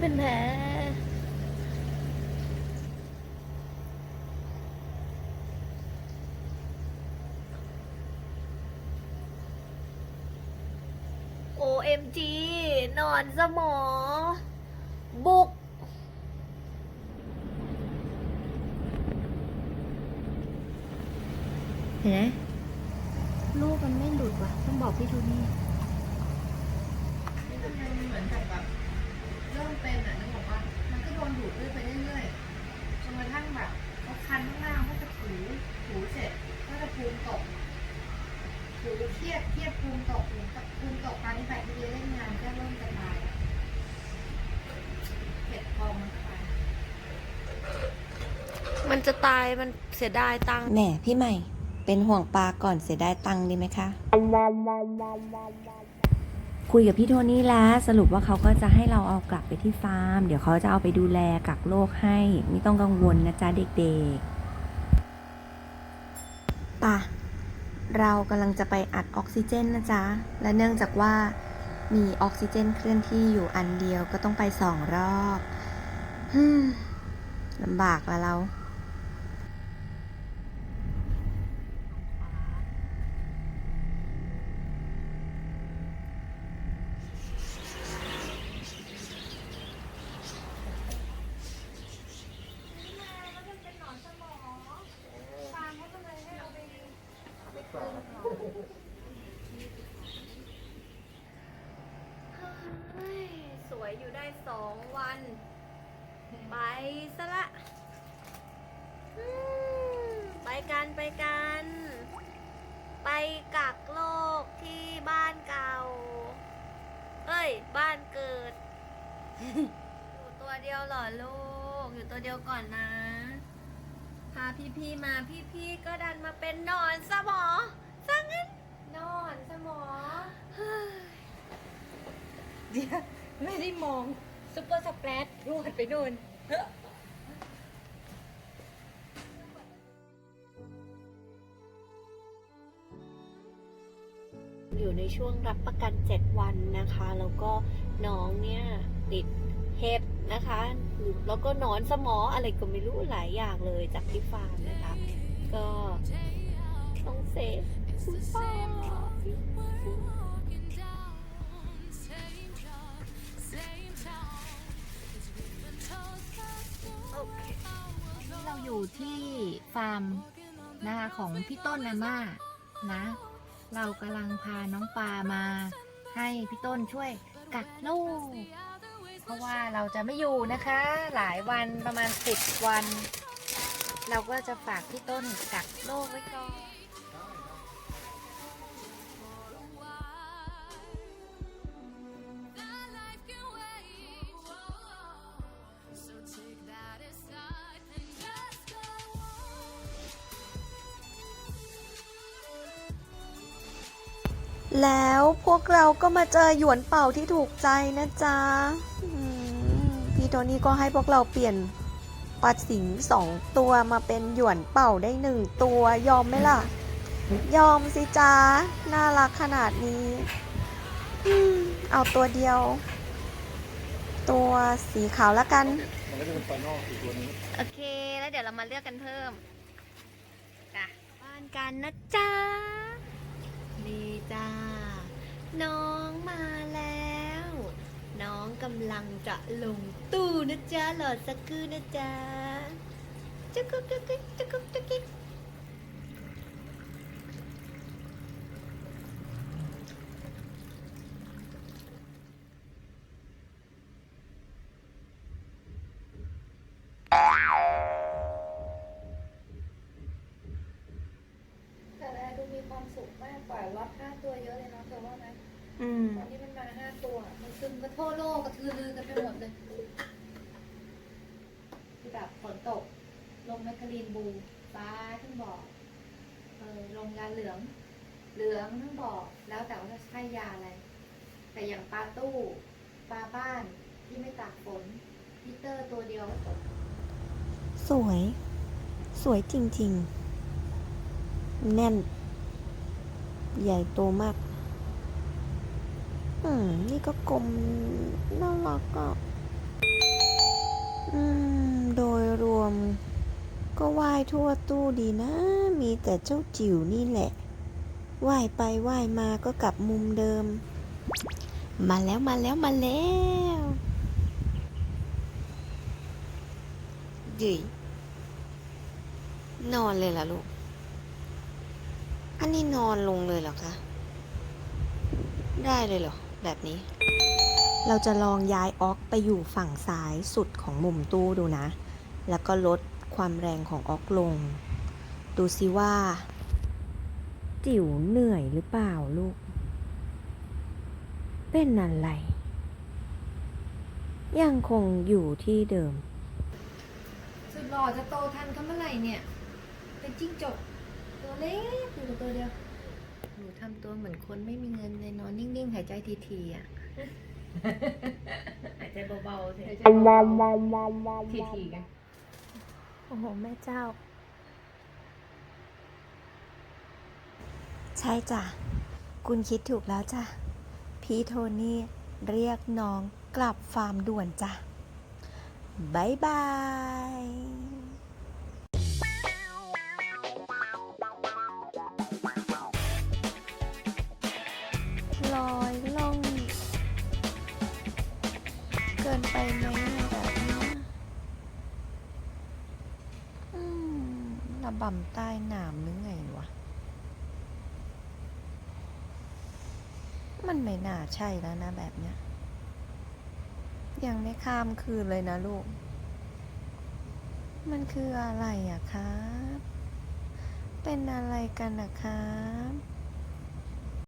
เป็นแผล OMG นอนสมอ บุก เห็นไหมลูกมันไม่หลุดว่ะ ต้องบอกพี่โทูนี่ เหมือนกับแบบ เริ่มเป็นอะนึกออกว่ามันก็โดนดูดเรื่อยไปเรื่อยๆจนกระทั่งแบบเขาคันข้างล่างก็จะถูถูเสร็จก็จะภูมิตกถูเครียดเครียดภูมิตกเหมือนกับภูมิตกตอนนี้แบคทีเรียเล่นงานก็เริ่มจะตายแล้วเผ็ดพอมันไปมันจะตายมันเสียดายตังค์แหมพี่ใหม่ เป็นห่วงปลาก่อนเสียดายตังค์ดีไหมคะ คุยกับพี่โทนี่แล้วสรุปว่าเขาก็จะให้เราเอากลับไปที่ฟาร์ม เดี๋ยวเขาจะเอาไปดูแลกักโรคให้ ไม่ต้องกังวลนะจ๊ะเด็กๆป่ะเรากำลังจะไปอัดออกซิเจนนะจ๊ะ และเนื่องจากว่ามีออกซิเจนเคลื่อนที่อยู่อันเดียวก็ต้องไปสองรอบลำบากละเรา เฮ้ยสวยอยู่ได้สองวัน ไป ซะละอืมไปกันไปกัน ไปกักโลกที่บ้านเก่า เอ้ย บ้านเกิด อยู่ตัวเดียวเหรอลูก อยู่ตัวเดียวก่อนนะ พาพี่ๆมาพี่ๆก็ดันมาเป็นหนอนสมอซะงั้นนอนสมอเดี๋ยวไม่ได้มองซุปเปอร์สเปรดรวดไปโน่น อยู่ในช่วงรับประกัน 7 วันนะคะ แล้วก็น้องเนี่ยติดเห็บนะคะ แล้วก็นอนสมออะไรก็ไม่รู้หลายอย่างเลยจากที่ฟาร์มนะคะ ก็ต้องเซฟคุณพ่อ ที่ฟาร์มนะคะของพี่ต้นนาม่านะ เรากำลังพาน้องปลามาให้พี่ต้นช่วยกักลูกเพราะว่าเราจะไม่อยู่นะคะ หลายวันประมาณสิบวัน เราก็จะฝากพี่ต้นกักโรคไว้ก่อน แล้วพวกเราก็มาเจอหยวนเป่าที่ถูกใจนะจ๊ะอืมพี่โทนี่ก็ให้พวกเราเปลี่ยนปลาสิงสองตัวมาเป็นหยวนเป่าได้หนึ่งตัวยอมไหมล่ะ ยอมสิจ๊ะน่ารักขนาดนี้อืมเอาตัวเดียว ตัวสีขาวละกันมันก็จะเป็นไฟนอลอีกตัวนี้โอเค แล้วเดี๋ยวเรามาเลือกกันเพิ่มจ้ะบ้านกันนะจ๊ะนี่จ้า น้องมาแล้ว น้องกำลังจะลงตู้นะจ๊ะหลอดสักครู่นะจ๊ะจุกกุ๊กจุกตุกจุกตุกจุกแต่แรกดูมีความสุขมากกว่าล็อตห้าตัวเยอะเลยเนาะเธอว่าไหม อืมตอนนี้มันมาห้าตัว มันซึมกระโทโลกกระทือลือกันไปหมดเลยคือแบบฝนตก ลงแมคคารีนบูฟ้าทั้งบอกเออลงยาเหลือง เหลืองทั้งบอก แล้วแต่ว่าจะใช้ยาอะไร แต่อย่างปลาตู้ปลาบ้านที่ไม่ตากฝนพีเตอร์ตัวเดียวก็ตกสวย สวยจริง ๆ แน่น ใหญ่โตมาก อืนี่ก็กลมน่ารักอะอืม โดยรวม ก็ว่ายทั่วตู้ดีนะ มีแต่เจ้าจิ๋วนี่แหละว่ายไปว่ายมาก็กลับมุมเดิม มาแล้วมาแล้วมาแล้วดินอนเลยล่ะลูก อันนี้นอนลงเลยเหรอคะ ได้เลยเหรอ แบบนี้ เราจะลองย้ายออกไปอยู่ฝั่งซ้ายสุดของมุมตู้ดูนะ แล้วก็ลดความแรงของออกลง ดูซิว่า จิ๋วเหนื่อยหรือเปล่าลูก เป็นอะไร ยังคงอยู่ที่เดิม สุดหล่อจะโตทันเขาเมื่อไหร่เนี่ย เป็นจิ้งจกตัวเล็กอยู่ตัวเดียว หนูทำตัวเหมือนคนไม่มีเงินเลยนอนนิ่งๆ หายใจทีๆอะ หายใจเบาๆสิหายใจเบาๆทีๆกันโอ้โห แม่เจ้า ใช่จ้ะ คุณคิดถูกแล้วจ้ะ พี่โทนี่เรียกน้องกลับฟาร์มด่วนจ้ะบายบาย กินไปไหมแบบนี้อืมระบำใต้หนามหรือไงวะ มันไม่น่าใช่แล้วนะแบบเนี้ย ยังไม่ข้ามคืนเลยนะลูก มันคืออะไรอะครับ เป็นอะไรกันนะครับ